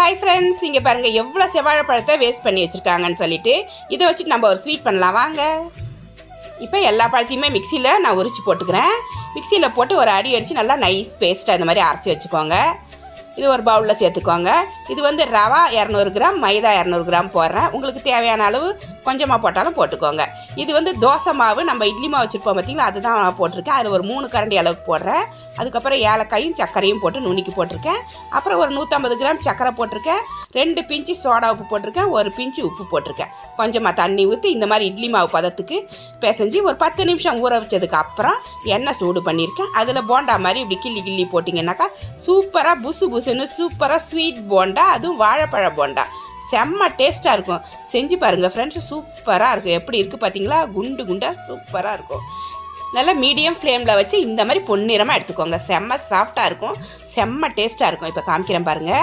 Hi friends இங்கே பாருங்கள் எவ்வளோ செவ்வாழைப்பழத்தை வேஸ்ட் பண்ணி வச்சுருக்காங்கன்னு சொல்லிட்டு இதை வச்சுட்டு நம்ம ஒரு ஸ்வீட் பண்ணலாம் வாங்க. இப்போ எல்லா பழத்தையுமே மிக்சியில் நான் உரிச்சு போட்டுக்கிறேன். மிக்சியில் போட்டு ஒரு அடி அடித்து நல்லா நைஸ் பேஸ்ட்டாக இந்த மாதிரி அரைச்சி வச்சுக்கோங்க. இது ஒரு பவுலில் சேர்த்துக்கோங்க. இது வந்து ரவா இரநூறு கிராம் மைதா இரநூறு கிராம் போடுறேன். உங்களுக்கு தேவையான அளவு கொஞ்சமாக போட்டாலும் போட்டுக்கோங்க. இது வந்து தோசை மாவு நம்ம இட்லி மாவு வச்சுருப்போம் பார்த்திங்களா அதுதான் நான் போட்டிருக்கேன். அதில் ஒரு மூணு கரண்டி அளவுக்கு போடுறேன். அதுக்கப்புறம் ஏலக்காயும் சர்க்கரையும் போட்டு நுணுக்கி போட்டிருக்கேன். அப்புறம் ஒரு நூற்றம்பது கிராம் சர்க்கரை போட்டிருக்கேன். ரெண்டு பிஞ்சு சோடா உப்பு போட்டிருக்கேன். ஒரு பிஞ்சு உப்பு போட்டிருக்கேன். கொஞ்சமாக தண்ணி ஊற்றி இந்த மாதிரி இட்லி மாவு பதத்துக்கு பிசைஞ்சு ஒரு பத்து நிமிஷம் ஊற வச்சதுக்கு அப்புறம் எண்ணெய் சூடு பண்ணியிருக்கேன். அதில் போண்டா மாதிரி இப்படி கிள்ளி கிள்ளி போட்டிங்கன்னாக்கா சூப்பராக புசு புசுன்னு சூப்பராக ஸ்வீட் போண்டா அதுவும் வாழைப்பழ போண்டா. செம்ம டேஸ்ட்டாக இருக்கும். செஞ்சு பாருங்கள் ஃப்ரெண்ட்ஸ் சூப்பராக இருக்கும். எப்படி இருக்குது பார்த்தீங்களா குண்டு குண்டாக சூப்பராக இருக்கும். நல்லா மீடியம் ஃப்ளேமில் வச்சு இந்த மாதிரி பொன்னிறமாக எடுத்துக்கோங்க. செம்ம சாஃப்டாக இருக்கும். செம்ம டேஸ்ட்டாக இருக்கும். இப்போ காமிக்கிறேன் பாருங்கள்